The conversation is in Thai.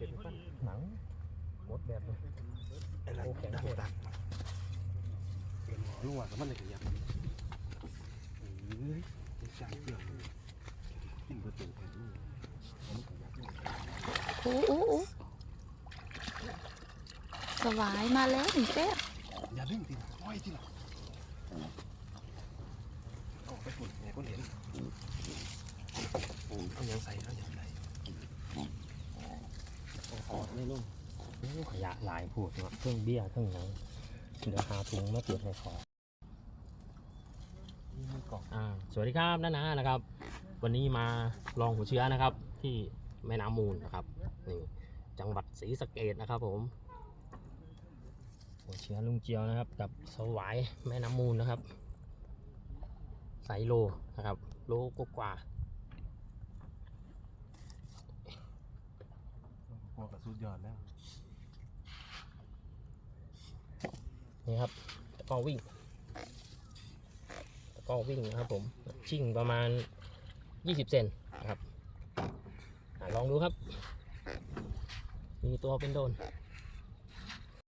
เจ็ดพัหนังหมดแบบเลยโอ้แข็งโคตรรู้ว่ามันอะไรกันยังเฮ้ยจางเกี่ยวกินประตูไปด้วโอ้โหสวายมาแล้วถึงเซ่อย่าเล่นติดอ้อยที่หลังออกไปฝุ่นไงก็เห็นโอ้ยเอายังใส่แล้วยัง ไม่ลงขยะหลายผูดเนาะเครื่องเบี้ยเครื่องหยังเดี๋ยวหาถุงมาเก็บให้ขอนี่มีกล่ออ่าสวัสดีครับน้านานะครับ วันนี้มาลองหัวเชื้อนะครับ ที่แม่น้ำมูลนะครับนี่จังหวัดศรีสะเกดนะครับ ผมหัวเชื้อลุงเจียวนะครับ กับสวายแม่น้ำมูลนะครับไซโลนะครับ โลกกว่า พว กกับสุดยอดแล้ว นี่ครับตะกร้อวิ่งตะกร้อวิ่งนะครับผมชิ่งประมาณ 20 เซนนะครับอะลองดูครับ มีตัวเป็นโดน